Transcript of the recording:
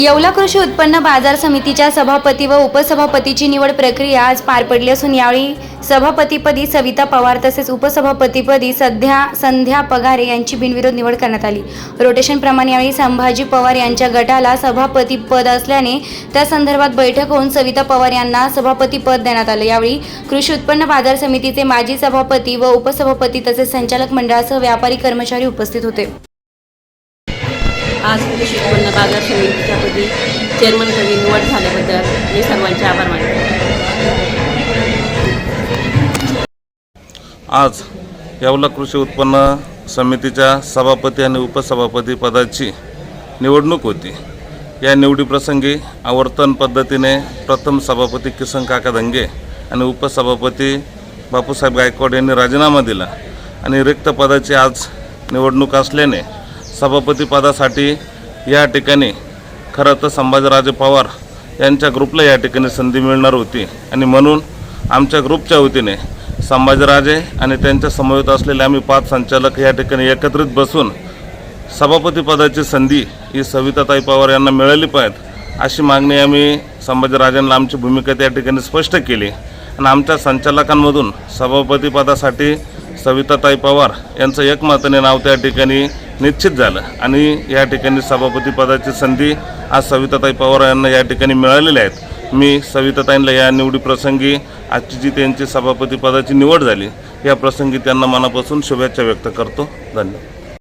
येवला कृषी उत्पन्न बाजार समितीच्या सभापती व उपसभापतीची निवड प्रक्रिया आज पार पडली असून यावेळी सभापतीपदी सविता पवार तसेच उपसभापतीपदी सध्या संध्या पगारे यांची बिनविरोध निवड करण्यात आली. रोटेशनप्रमाणे यावेळी संभाजी पवार यांच्या गटाला सभापती पद असल्याने त्या संदर्भात बैठक होऊन सविता पवार यांना सभापती पद देण्यात आलं. यावेळी कृषी उत्पन्न बाजार समितीचे माजी सभापती व उपसभापती तसेच संचालक मंडळासह व्यापारी कर्मचारी उपस्थित होते. आज कृषी उत्पन्न बाजार समितीच्यापदी चेअरमनपदी निवड झाल्याबद्दल मी सर्वांचे आभार मानतो. आज यावला कृषी उत्पन्न समितीच्या सभापती आणि उपसभापती पदाची निवडणूक होती. या निवडीप्रसंगी आवर्तन पद्धतीने प्रथम सभापती किसन काका धंगे आणि उपसभापती बापूसाहेब गायकवाड यांनी राजीनामा दिला आणि रिक्त पदाची आज निवडणूक असल्याने सभापती पदासाठी या ठिकाणी खरं तर संभाजीराजे पवार यांच्या ग्रुपला या ठिकाणी संधी मिळणार होती. आणि म्हणून आमच्या ग्रुपच्या वतीने संभाजीराजे आणि त्यांच्या समवेत असलेले आम्ही पाच संचालक या ठिकाणी एकत्रित बसून सभापतीपदाची संधी ही सविताताई पवार यांना मिळाली पाहिजे अशी मागणी आम्ही संभाजीराजांना आमची भूमिका त्या ठिकाणी स्पष्ट केली. आणि आमच्या संचालकांमधून सभापतीपदासाठी सविताताई पवार यांचं एकमताने नाव त्या ठिकाणी निश्चित झालं. आणि या ठिकाणी सभापतीपदाची संधी आज सविताताई पवार यांना या ठिकाणी मिळालेल्या आहेत. मी सविताताईंना या निवडीप्रसंगी आजची जी त्यांची सभापतीपदाची निवड झाली. या प्रसंगी त्यांना मनापासून शुभेच्छा व्यक्त करतो. धन्यवाद.